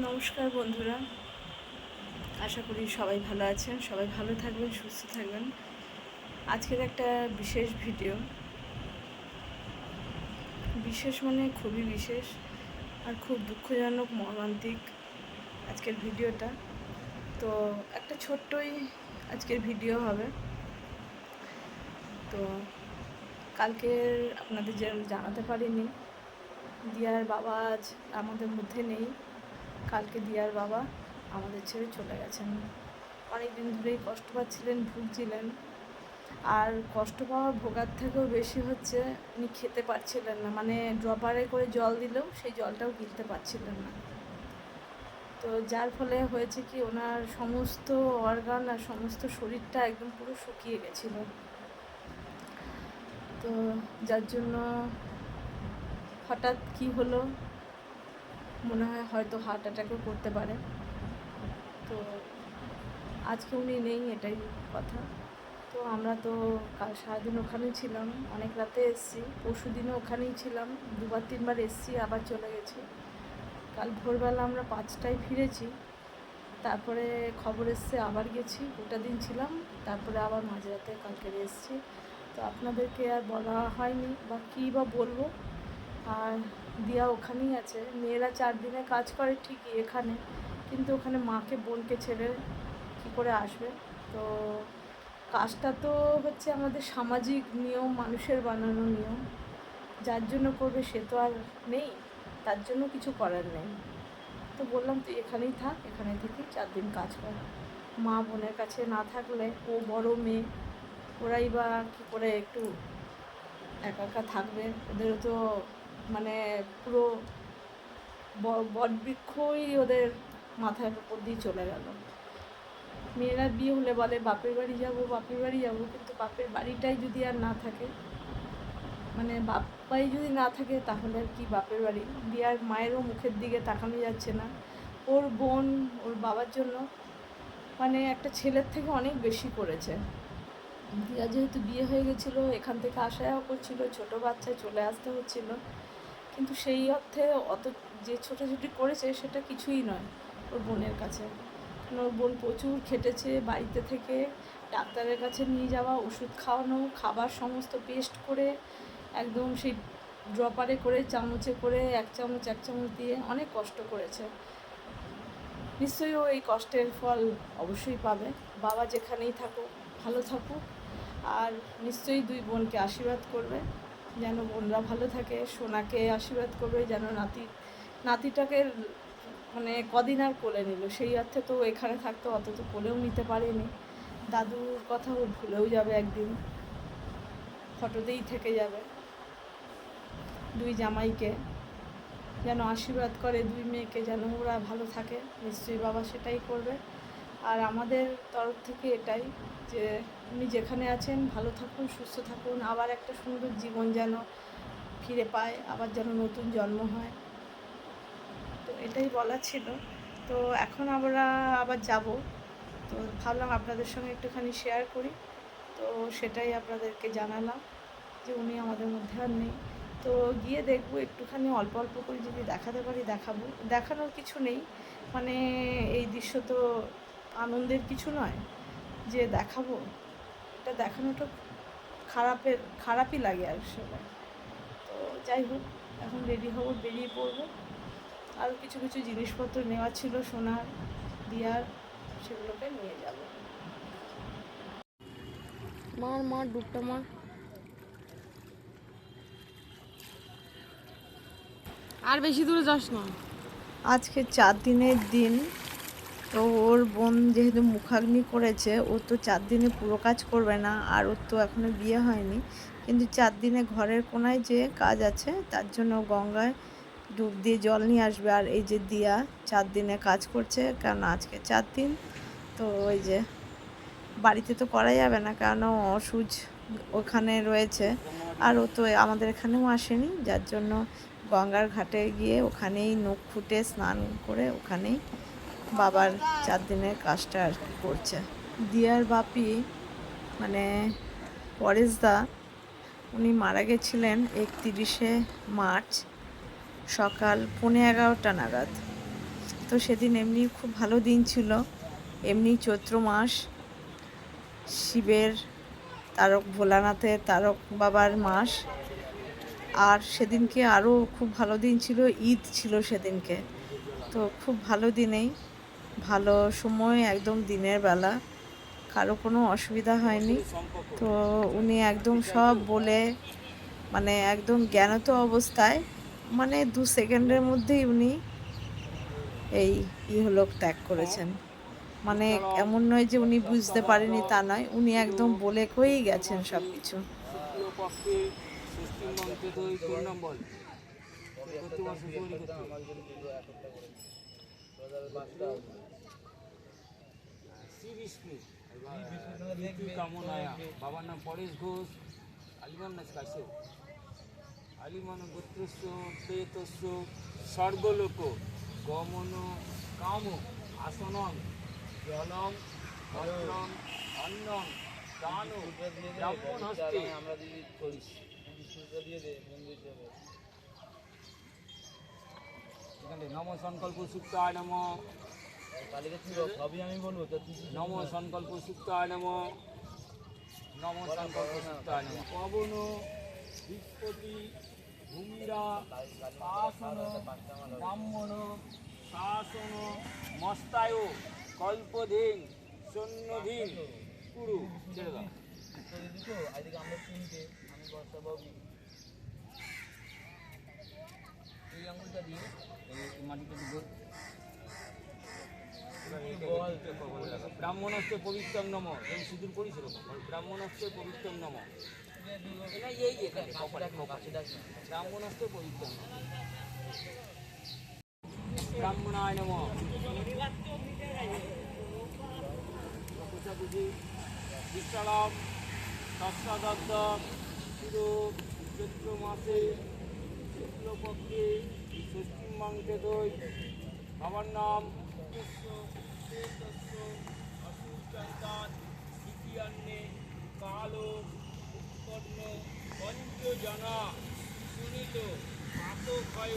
নমস্কার বন্ধুরা। আশা করি সবাই ভালো আছেন, সবাই ভালো থাকবেন, সুস্থ থাকবেন। আজকের একটা বিশেষ ভিডিও। বিশেষ মানে খুবই বিশেষ আর খুব দুঃখজনক, মর্মান্তিক আজকের ভিডিওটা। তো একটা ছোট্টই আজকের ভিডিও হবে। তো কালকের আপনাদের জানাতে পারিনি। দিয়ার বাবা আজ আমাদের মধ্যে নেই। কালকে দিয়ার বাবা আমাদের ছেড়ে চলে গেছেন। অনেক দিন ধরেই কষ্ট পাচ্ছিলেন, ভুগছিলেন। আর কষ্ট পাওয়া ভোগার থেকেও বেশি হচ্ছে উনি খেতে পারছিলেন না। মানে ড্রপারে করে জল দিলেও সেই জলটাও গিলতে পারছিলেন না। তো যার ফলে হয়েছে কি, ওনার সমস্ত অর্গান আর সমস্ত শরীরটা একদম পুরো শুকিয়ে গেছিল। তো যার জন্য হঠাৎ কি হলো মনে হয় হয়তো হার্ট অ্যাটাকও করতে পারে। তো আজকে উনি নেই, এটাই কথা। তো আমরা তো কাল সারাদিন ওখানেই ছিলাম, অনেক রাতে এসছি। পরশু দিনও ওখানেই ছিলাম, দুবার তিনবার এসছি, আবার চলে গেছি। কাল ভোরবেলা আমরা পাঁচটায় ফিরেছি, তারপরে খবর এসছে আবার গেছি, গোটা দিন ছিলাম, তারপরে আবার মাঝরাতে কালকে এসছি। তো আপনাদেরকে আর বলা হয়নি বা কী বা বলব, আর দিয়া ওখানেই আছে। মেয়েরা চার দিনে কাজ করে ঠিকই এখানে। কিন্তু ওখানে মাকে, বোনকে ছেড়ে কী করে আসবে? তো কাজটা তো হচ্ছে আমাদের সামাজিক নিয়ম, মানুষের বানানো নিয়ম। যার জন্য করবে সে তো আর নেই। তার জন্য কিছু করার নেই। তো বললাম, তুই এখানেই থাক এখানে থেকে চার দিন কাজ কর। মা বোনের কাছে না থাকলে, ও বড় মেয়ে, ওরাই বা কী করে একটু একা একা থাকবে? ওদেরও তো মানে পুরো বটবৃক্ষই ওদের মাথার উপর দিয়ে চলে গেল। মেয়েরা বিয়ে হলে বলে, বাপের বাড়ি যাব, বাপের বাড়ি যাব, কিন্তু বাপের বাড়িটাই যদি আর না থাকে মানে বাপাই যদি না থাকে, তাহলে আর কি বাপের বাড়ি? বিয়ার মায়েরও মুখের দিকে তাকানো যাচ্ছে না। ওর বোন, ওর বাবার জন্য মানে একটা ছেলের থেকে অনেক বেশি করেছে। দিয়া যেহেতু বিয়ে হয়ে গেছিল, এখান থেকে আসা যাওয়া করছিল, ছোটো বাচ্চায় চলে আসতে হচ্ছিল কিন্তু সেই অর্থে অত যে ছোটাছুটি করেছে সেটা কিছুই নয় ওর বোনের কাছে। ওর বোন প্রচুর খেটেছে বাড়িতে থেকে, ডাক্তারের কাছে নিয়ে যাওয়া, ওষুধ খাওয়ানো, খাবার সমস্ত পেস্ট করে একদম সেই ড্রপারে করে, চামচে করে, এক চামচ এক চামচ দিয়ে অনেক কষ্ট করেছে। নিশ্চয়ই ও এই কষ্টের ফল অবশ্যই পাবে। বাবা যেখানেই থাকুক, ভালো থাকুক। আর নিশ্চয়ই দুই বোনকে আশীর্বাদ করবে। যেন বোনরা ভালো থাকে, সোনাকে আশীর্বাদ করবে, যেন নাতি, নাতিটাকে মানে কদিন আর কোলে নিল। সেই অর্থে তো এখানে থাকতো অত তো কোলেও নিতে পারেনি। দাদুর কথা ও ভুলেও যাবে একদিন। ফটোতেই থেকে যাবে। দুই জামাইকে যেন আশীর্বাদ করে, দুই মেয়েকে যেন ওরা ভালো থাকে। নিশ্চয়ই বাবা সেটাই করবে। আর আমাদের তরফ থেকে এটাই যে উনি যেখানে আছেন, ভালো থাকুন, সুস্থ থাকুন, আবার একটা সুন্দর জীবন যেন ফিরে পায়, আবার যেন নতুন জন্ম হয়। তো এটাই বলা ছিল। তো এখন আমরা আবার যাব। তো ভাবলাম আপনাদের সঙ্গে একটুখানি শেয়ার করি। তো সেটাই আপনাদেরকে জানালাম যে উনি আমাদের মধ্যে আর নেই। তো গিয়ে দেখব একটুখানি অল্প অল্প করে যদি দেখাতে পারি, দেখাবো। দেখানোর কিছু নেই। মানে এই দৃশ্য তো আনন্দের কিছু নয় যে দেখাবো। এটা দেখানোটা খারাপের খারাপই লাগে আর সময় তো যাই হোক এখন রেডি হব বেরিয়ে পড়ব। আরও কিছু কিছু জিনিসপত্র নেওয়া ছিল সোনার দিয়ার সেগুলোকে নিয়ে যাব। মার মার ডুবটা মার। আর বেশি দূরে যাস না। আজকে চার দিনের দিন তো ওর বোন যেহেতু মুখাগ্নি করেছে, ও তো চার দিনে পুরো কাজ করবে না, আর ওর তো এখনও বিয়ে হয়নি। কিন্তু চার দিনে ঘরের কোনায় যে কাজ আছে, তার জন্য গঙ্গায় ডুব দিয়ে জল নিয়ে আসবে। আর এই যে দিয়া চার দিনে কাজ করছে, কারণ আজকে চার দিন, তো ওই যে বাড়িতে তো করা যাবে না, কারণ অসুজ ওখানে রয়েছে। আর ও তো আমাদের এখানেও আসেনি, যার জন্য গঙ্গার ঘাটে গিয়ে ওখানেই নখ ফুটে স্নান করে ওখানেই বাবার চার দিনের কাজটা আর কি করছে। দিয়ার বাপি মানে পরেশদা, উনি মারা গেছিলেন একতিরিশে মার্চ সকাল পৌনে এগারোটা নাগাদ। তো সেদিন এমনি খুব ভালো দিন ছিল। এমনি চৈত্র মাস, শিবের তারক, ভোলানাথের তারক বাবার মাস। আর সেদিনকে আরও খুব ভালো দিন ছিল, ঈদ ছিল সেদিনকে। তো খুব ভালো দিনেই ভালো সময় একদম দিনের বেলা। কারও কোনো অসুবিধা হয়নি। তো উনি একদম সব বলে মানে একদম জ্ঞানত অবস্থায় মানে দু সেকেন্ডের মধ্যেই উনি এই ইহলোক ত্যাগ করেছেন। মানে এমন নয় যে উনি বুঝতে পারেনি তা নয়, উনি একদম বলে কয়েই গেছেন সব কিছু নম্বর করতে বসে তৈরি করতে বাবার নাম পরেশ ঘোষ। আলিমান নাচ কাছে আলিমান গোত্রস্য স্বর্গলোক। গমন কাম আসনম জলম বস্ত্রম অন্নম দান আমরা যদি করি এখানে নম সংকল্প সুক্তায় নম। সবই আমি বলব তো নম সংকল্প সুক্তায় নম। নম সংকল্প সুক্তায় নম। পবন বৃহস্পতি ভূমিরা শাসন ব্রাহ্মণ শাসন মস্তায় কল্পধীন সৈন্যধীন কুরু। ছেড়ে দাও। আজকে আমরা তিনটে আমি বর্ষা বাবু এই আঙুলটা দিয়ে। ব্রাহ্মণস্তে পবিত্রম নম। এই সিঁদুর করিস ব্রাহ্মণস্তে পবিত্রম নম। এই কপালে ব্রাহ্মণস্তে পবিত্রম ব্রাহ্মণায় নম। তৎসাদত্ত পুরো চৈত্র মাসে শুক্লপক্ষে মাংসে দই। বাবার নাম দ্বিতীয়ান্নে কালো উৎপন্ন পঞ্চজনা। সুনীত পাতক্ষয়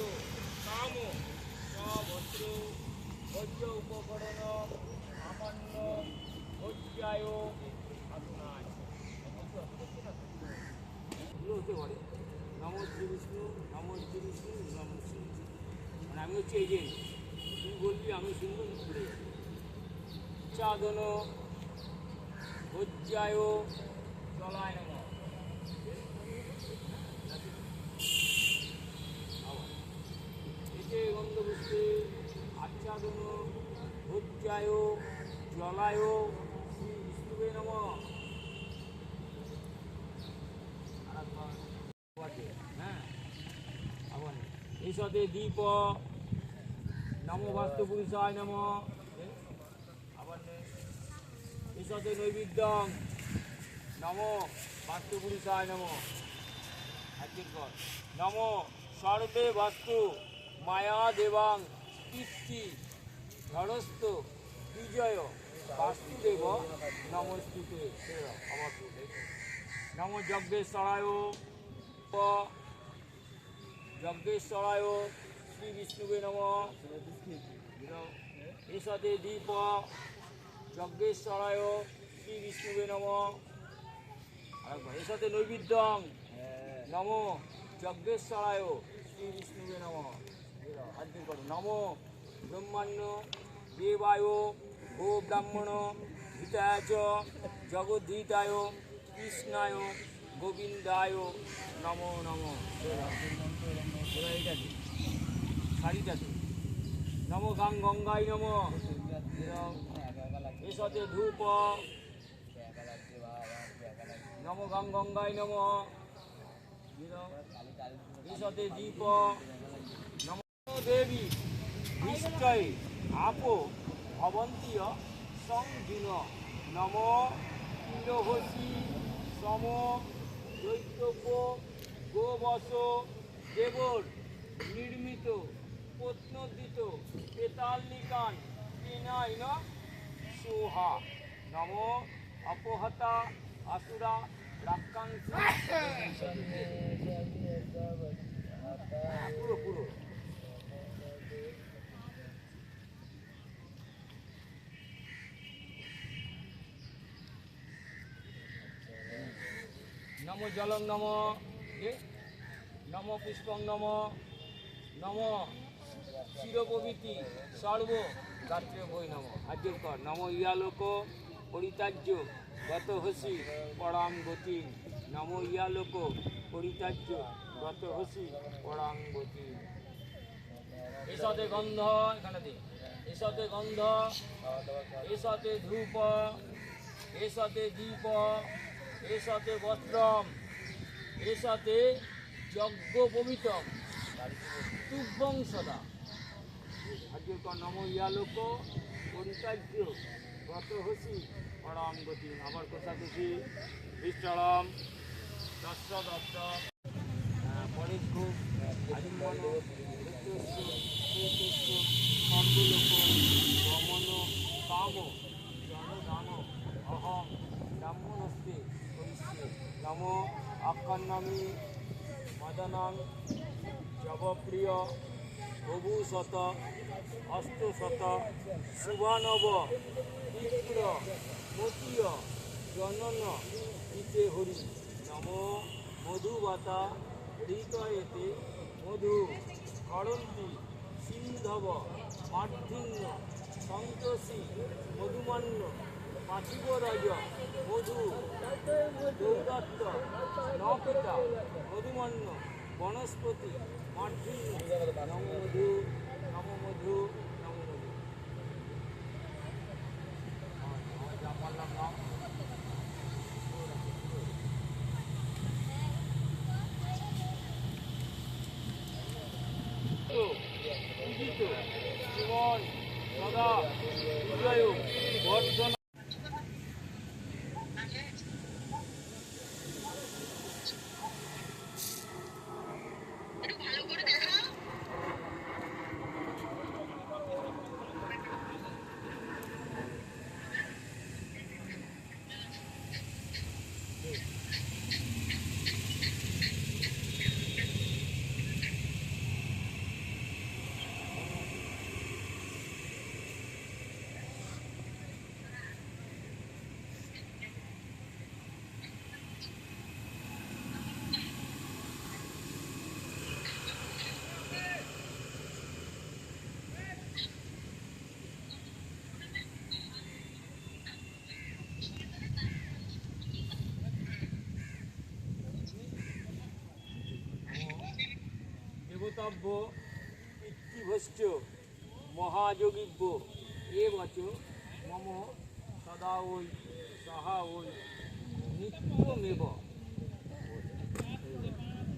কাম সবস্ত্র ভোজ্য উপকরণ, সামান্য ভোজ্যায় আপনায় এগুলো হতে পারে নম শ্রী বিষ্ণু নম শ্রী বিষ্ণু নম শ্রী বিষ্ণু। মানে আমি হচ্ছে এই যে, তুই বলবি আমি শুনব ঘুরে চাদন ভোজ্যায় চলায় নম। এতে গন্ধপুষ্পে আচ্ছাদন, ভোজ্যায়, জলায় শ্রী বিষ্ণুবে হ্যাঁ আবার এই সাথে দীপ নম বাস্তু পুরুষায় নম। আবার সাথে নৈবেদ্যং নম, বাস্তু পুরুষায় নম। একদিন কর নম, সর্বে বাস্তু, মায়া দেবাং পিতৃ ধরস্থ বিজয়, বাস্তুদেব, নমস্তুতে। আবার নম, যজ্ঞেশ্বরায়। যজ্ঞেশ্বরায়। শ্রী বিষ্ণুবে নম এসতে দীপ যজ্ঞেশ্বরায় শ্রী বিষ্ণুবে নম এসতে নৈবেদ্যং নম যজ্ঞেশ্বরায় শ্রী বিষ্ণুবে নম আজকে করো নম ব্রহ্মাণ্য দেবায় গো ব্রাহ্মণ হিতায় জগদ্ধিতায় কৃষ্ণায় গোবিন্দায় নম নম এইটা দি শাড়িটা দি নম গাং গঙ্গাই নম। এসতে ধূপ। নম গাং গঙ্গাই নম। এসতে দীপ। নম দেবী। নিশ্চয় আপো ভবন্তীয় সংযুন নম ইন্দ্রঘোষী সম দৈত্যব্য গোবস দেবর নির্মিত। প্রত্নদিত পেতালিকান পিনাইন সুহা। নম অপহতা আসুরা রাক্ষাংশ পুরো পুরো। নম জলং নম নম পুষ্পং নম। নম চিরপবিতি সর্ব গাত্রে বই নম। আজকের কর নম ইয়ালোক পরিতার্য গত হসি পরাং গতি নম ইয়ালোক পরিতার্য গত হসি পরাং গতি এসতে গন্ধ, এখানে এসতে গন্ধ, এসতে ধূপ, এসতে দীপ, এসতে বস্ত্রম, এসতে যজ্ঞ পবিতম। কর নম ইয়ালোক পরিচার্য গত হসি পরাম গতি আমার খুশি বিশ্বরম দশ দত্ত খুব আজীবন সন্দলোক রমন কাম জনদান অহম ব্রাহ্মণস্তে, করিষ্যে। নম আখ্যান্নামি মদনাং জবপ্রিয় প্রভু শত অষ্টশত শুভানব তীব্র মতীয় জনন ইতে হরি। নম মধুবাতা, হৃদয়েতে মধু। করন্তি, সিন্ধব, মার্ধিন্য, সন্তোষী, মধুমান্য, পার্থিবরাজ, মধু। দৌদত্ত নপিতা মধুমান্য বনস্পতি মার্ধিন্য নম মধু নম মধু নম মধু যা পারলাম নাম পূজিত জীবন সদা বিজয় বর্ধন দেবতাব্য পিতৃভস্য মহাযোগিব্য এ বচ মম সদা ওই সহা ওই নিত্যমেব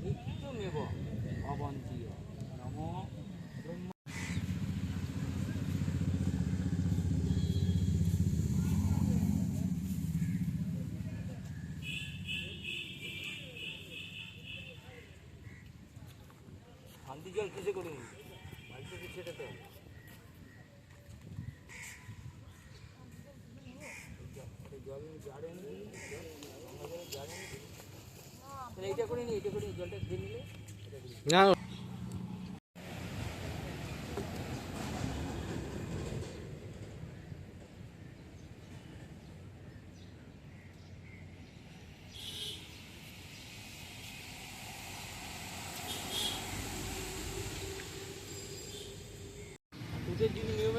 নিত্যমেব অবন্তীয় জল কিসে করে নিবি বাড়িতে তো ছেড়ে তো জল জাড়ে নি জাড়ে নি এইটা করে জলটা নিলে নি।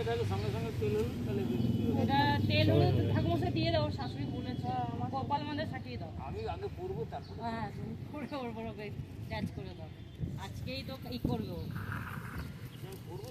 সঙ্গে সঙ্গে তেল হলুদ তাহলে তেল হলুদ ঠাকুমশা দিয়ে দাও শাশুড়ি বলেছে আমার কপাল মানে সাটিয়ে দাও। আমি আগে পরবো তারপর হ্যাঁ পরে ওর বড় করে করে দাও। আজকেই তো ই করব পরবো